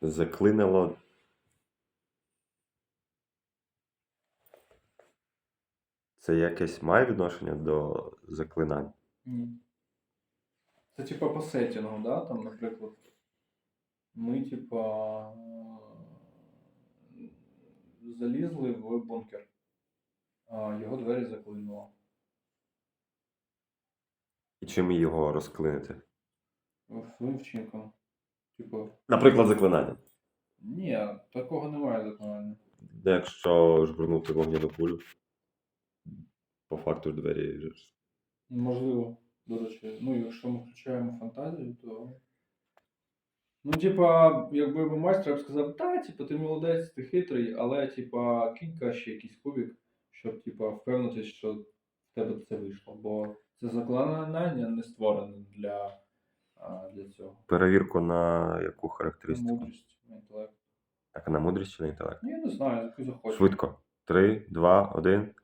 Заклинило. Це якесь має відношення до заклинань? Ні. Це типа по сеттингу, да? Там, наприклад, ми, типа, залізли в бункер. А його двері заклинуло. І чим його розклинити? Своїм вчинком. Типу, Наприклад, заклинання. ні, такого немає заклинання. Якщо жбурнути вогняну кулю, по факту ж двері. ж- Можливо, до речі. Ну, якщо ми включаємо фантазію, то. Ну, типа, якби би майстер я б сказав, та, типа, ти молодець, ти хитрий, але, типа, кинь краще якийсь кубик, щоб, типа, впевнитись, що в тебе це вийшло. Бо це заклинання не створене для, для цього. Перевірку на яку На характеристику? мудрість, на інтелект. Так, на мудрість чи на інтелект? Ні, я не знаю, яку захочу. Швидко. Три, два, один.